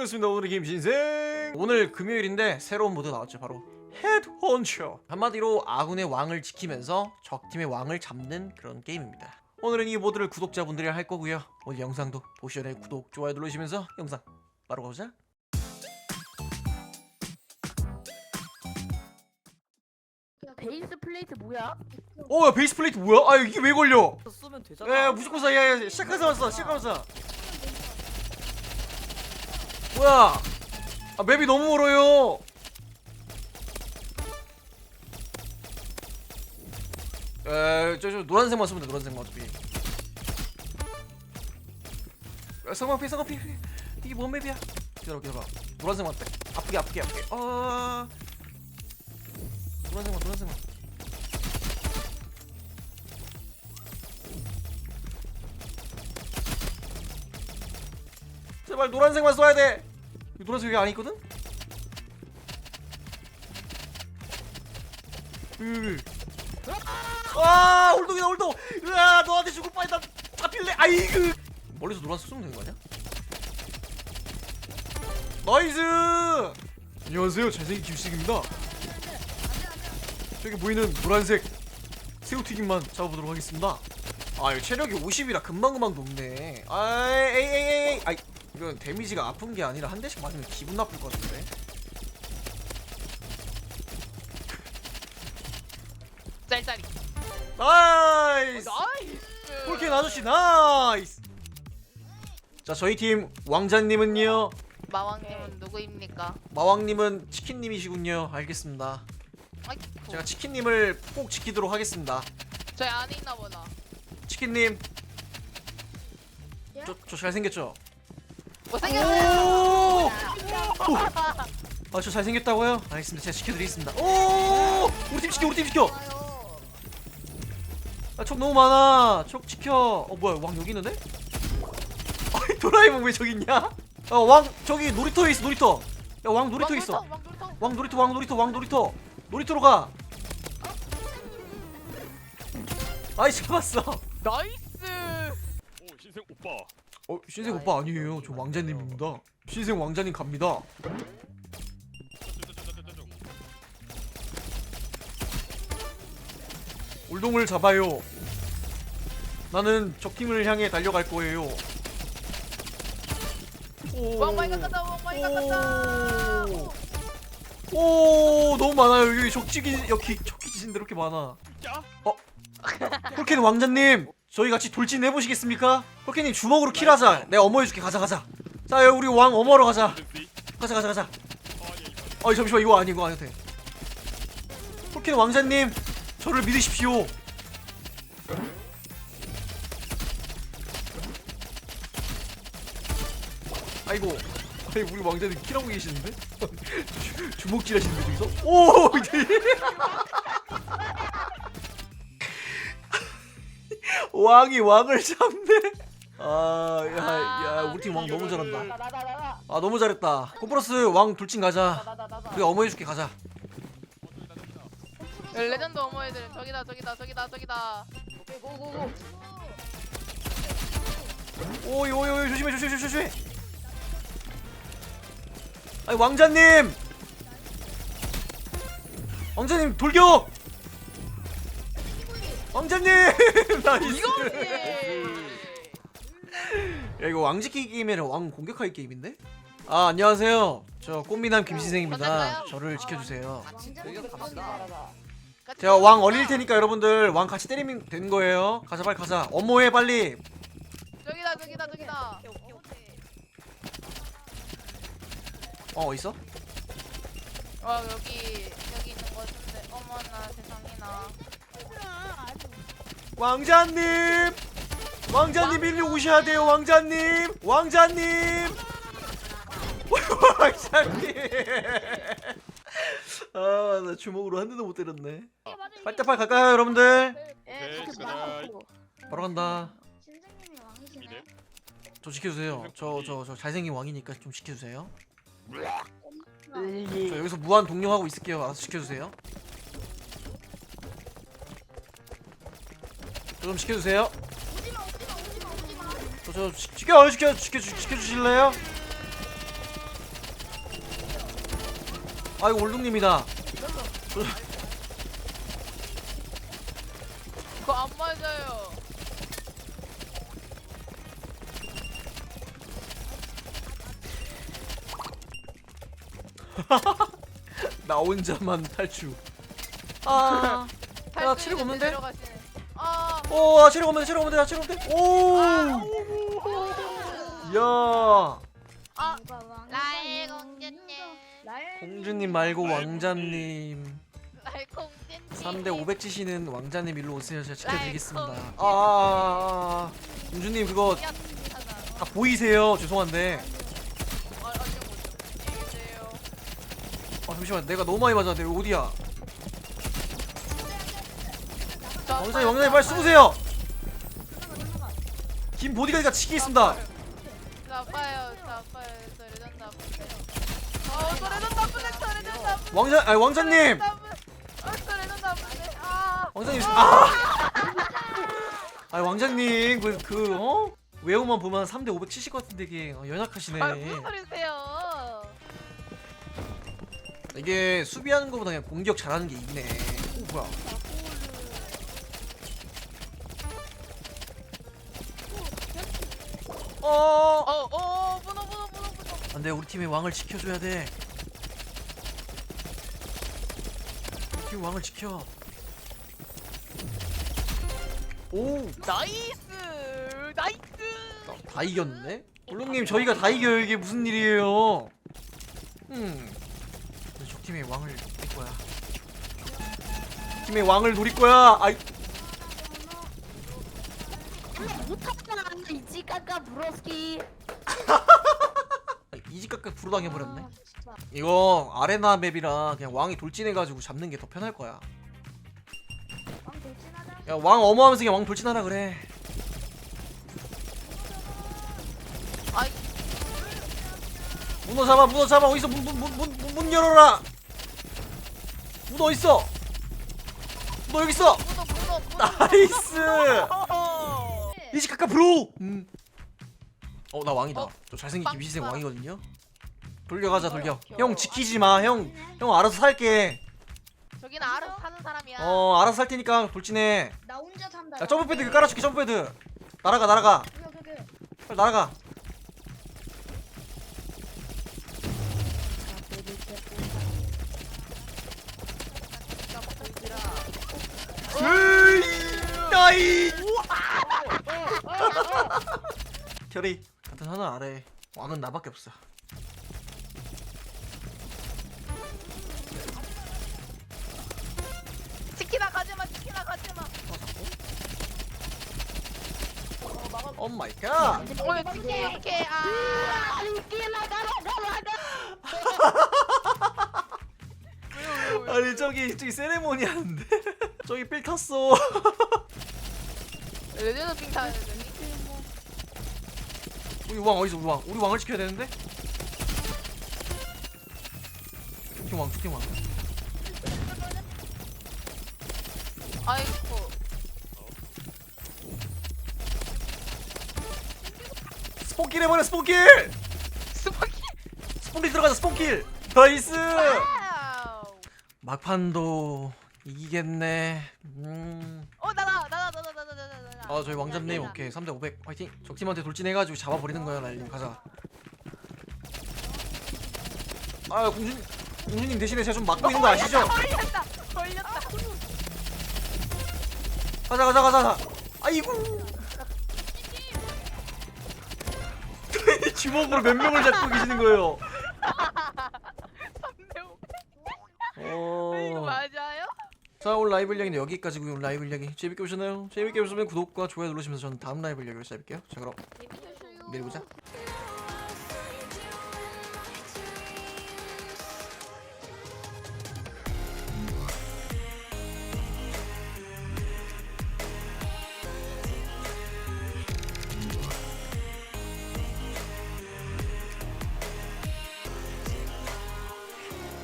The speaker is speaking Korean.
반갑습니다. 오늘의 김신생. 오늘 금요일인데 새로운 모드 나왔죠. 바로 헤드헌처. 한마디로 아군의 왕을 지키면서 적팀의 왕을 잡는 그런 게임입니다. 오늘은 이 모드를 구독자분들이 할 거고요. 오늘 영상도 보시기 전에 구독, 좋아요 누르시면서 영상 바로 가보자. 베이스 플레이트 뭐야? 어, 야, 베이스 플레이트 뭐야? 아, 이게 왜 걸려? 쓰면 되잖아. 야, 무조건 사. 야, 야, 시작하자마자 시작하자마자. 뭐야? 아, 맵이 너무 멀어요. 에, 저, 저 노란색만 쓰면 돼. 노란색만 어차피. 야, 성광피, 성광피. 이게 뭔 맵이야? 기다려, 기다려. 노란색만 빼. 아프게, 아프게, 아프게. 아. 노란색만, 노란색만. 제발 노란색만 써야 돼. 이 노란색이 아니거든? 으. 아, 올동이다 올동. 으아, 너한테 죽을 뻔했다. 잡힐래. 아이고. 멀리서 노란색 쏘면 되는 거 아니야? 나이스. 안녕하세요, 잘생긴 김식입니다. 저기 보이는 노란색 새우튀김만 잡아보도록 하겠습니다. 아, 체력이 50이라 금방금방 높네. 아, 에이, 에이, 에이, 에이. 아이, 이건 데미지가 아픈 게 아니라 한 대씩 맞으면 기분 나쁠 것 같은데. 짤짤이. 나이스! 나이스. 폴킨 아저씨 나이스! 자, 저희 팀 왕자님은요. 마왕님은 누구입니까? 마왕님은 치킨님이시군요. 알겠습니다. 아이고, 제가 치킨님을 꼭 지키도록 하겠습니다. 저희 안에 있나 보다. 치킨님. 저, 저 잘생겼죠? 못생겼어요. 오! 아, 저 잘생겼다고요? 알겠습니다. 제가 지켜드리겠습니다. 오! 우리 팀 지켜, 우리 팀 지켜! 아, 촉 너무 많아. 촉 지켜. 어, 뭐야, 왕 여기 있는데? 아이, 도라에몽 왜 저기 있냐? 어, 왕, 저기 놀이터에 있어, 놀이터. 야, 왕 놀이터 있어. 왕 놀이터. 왕 놀이터, 왕 놀이터, 왕 놀이터. 놀이터로 가. 아이, 잡았어. 나이스. 오 신생 오빠 어, 신생 오빠 아니에요. 저 왕자님입니다. 신생 왕자님 갑니다. 울동을 잡아요. 나는 적팀을 향해 달려갈 거예요. 오. 왕 많이 갔다. 왕 많이 갔다. 오, 너무 많아요. 여기 적지기 여기 적기진 이렇게 많아. 야 홀켄 왕자님, 저희 같이 돌진 해보시겠습니까? 홀켄님 주먹으로 킬하자. 내가 어머 해줄게. 가자, 가자. 자, 우리 왕 어머러 가자. 가자, 가자, 가자. 아예 이거 어, 잠시만 이거 아니 이거 아니도 돼. 홀켄 왕자님, 저를 믿으십시오. 아이고, 아이 우리 왕자님 킬하고 계시는데? 주- 주먹질 하시는데 저기서? 오! 왕이 왕을 잡네. 아, 야, 야, 우리 팀 왕 너무 잘한다. 아, 너무 잘했다. 코프러스 왕 돌진 가자. 우리 어머 해줄게 가자. 레전드 어머니들은 저기다 저기다 저기다 저기다. 오이 오이 오이 조심해 조심해 조심해. 아니 왕자님. 왕자님 돌격. 왕자님 나이스. 야 이거 왕 지키기 게임이라 왕 공격하기 게임인데? 아 안녕하세요. 저 꽃미남 김시생입니다. 만났나요? 저를 지켜주세요. 여기 갑시다. 제가 왕 얼릴 테니까 여러분들 왕 같이 때리면 되는 거예요. 가자 빨리 가자. 어머해 빨리. 저기다 저기다 저기다. 어 어딨어? 어 여기 여기 있는 거 같은데. 어머나 세상이나. 왕자님! 왕자님 일로 오셔야 돼요, 왕자님! 왕자님! 왕자님! 아, 나 주먹으로 한 대도 못 때렸네. 빨리빨리 갈까요, 여러분들? 네, 그렇게 가자. 바로 간다. 왕이시네. 저 지켜주세요. 저, 저, 저 잘생긴 왕이니까 좀 지켜주세요. 저 여기서 무한 동령하고 있을게요. 알아서 지켜주세요. 좀 지켜주세요. 오지마 오지마 오지마 오지마. 저, 저 지- 지켜, 지켜, 지켜, 지켜주실래요? 아이고 올둥님이다 그거 안 맞아요. 나 혼자만 탈출 아 야, 체력 없는데? 들어가시네. 아, 오, 아, 체력 없는데, 체력 없는데, 아, 체력 없는데. 오, 야, 아, 나의 공주님. 공주님 말고 왕자님. 나의 공주님. 3대 500 지시는 왕자님 일로 오세요. 제가 지켜드리겠습니다. 아, 아, 아, 아. 공주님 그거 야, 다 보이세요? 죄송한데. 아, 잠시만, 내가 너무 많이 맞았는데 어디야? 왕자님, 왕자님 빨리 숨으세요. 김 보디가드가 치기겠습니다. 나빠요, 나빠요. 저 레전 나쁘세요. 어, 저 레전 나쁘네, 저 레전 나쁘네. 왕자, 아니 왕자님, 나쁘네. 어, 저 레전 나쁘네. 아, 왕자님, 아, 아, 왕자님, 그, 그, 어? 외형만 보면 3대 500 치실 것 같은데 이게 어, 연약하시네. 아, 무슨 소리세요? 이게 수비하는 것보다 그냥 공격 잘하는 게 이기네. 오 뭐야? 어. 어, 어, 문어, 문어, 문어, 문어. 안 돼 우리 팀의 왕을 지켜줘야 돼. 우리 팀 왕을 지켜. 오, 나이스, 나이스. 다, 다 이겼네. 울릉님 저희가 다 이겨요 이게 무슨 일이에요? 음, 저 팀의 왕을 노릴 거야. 팀의 왕을 노릴 거야. 아이. 못하잖아 이지까까 브로스키 이지각각 불어당해 버렸네. 아, 진짜. 이거 아레나 맵이라 그냥 왕이 돌진해가지고 잡는 게 더 편할 거야. 왕 돌진하자 야 왕 어마하면서 그냥 왕 돌진하라 그래. 아이. 문어 잡아 문어 잡아 어디서 문 문 문 문문 열어라. 문어 있어? 문어 여기 있어. 문어, 문어, 문어. 나이스. 어. 이지각각 브로. 음. 어 나 왕이다. 어? 저 잘생긴 빵. 왕이거든요. 돌려가자 돌려. 귀여워. 형 지키지 마. 형 형 알아서 살게. 저기는 알아서 사는 사람이야. 어 알아서 살 테니까 돌진해. 나 혼자 산다 야 점프 패드 그 깔아줄게 점프 패드. 날아가 날아가. 오케이 오케이 오케이 빨리 날아가. 으이, 나이. 결이 같은 하늘 아래 왕은 나밖에 없어. 치킨아 가지마, 치킨아 가지마. 오 마이 갓. 어, 치킨 어떡해. 아. 아니 끼나 가라 가라 아니 저기 저기 세레모니 하는데 저기 빌 탔어. 레전드 빙 타야 되니? 우리 왕 어디서 우리 왕? 우리 왕을 지켜야 되는데? 죽king 왕 죽king 왕. 아이고. 스폰킬 해버려 스폰킬. 스파키. 스폰킬 들어가자 스폰킬. 나이스. 와우. 막판도 이기겠네. 아 저희 왕자님 오케이 3대 500 화이팅. 적팀한테 돌진해가지고 잡아버리는 거야 날림 가자. 아 공주님 공주님 대신에 제가 좀 막고 있는 거 아시죠? 걸렸다. 걸렸다. 가자 가자 가자. 가자. 아이고. 주먹으로 몇 명을 잡고 계시는 거예요? 이거 어. 맞아요? 자 오늘 라이브 이야기는 여기까지고요. 오늘 라이브 이야기 재밌게 보셨나요? 재밌게 보셨으면 구독과 좋아요 누르시면서 저는 다음 라이브 이야기를 시작할게요. 자 그럼 내일 보자.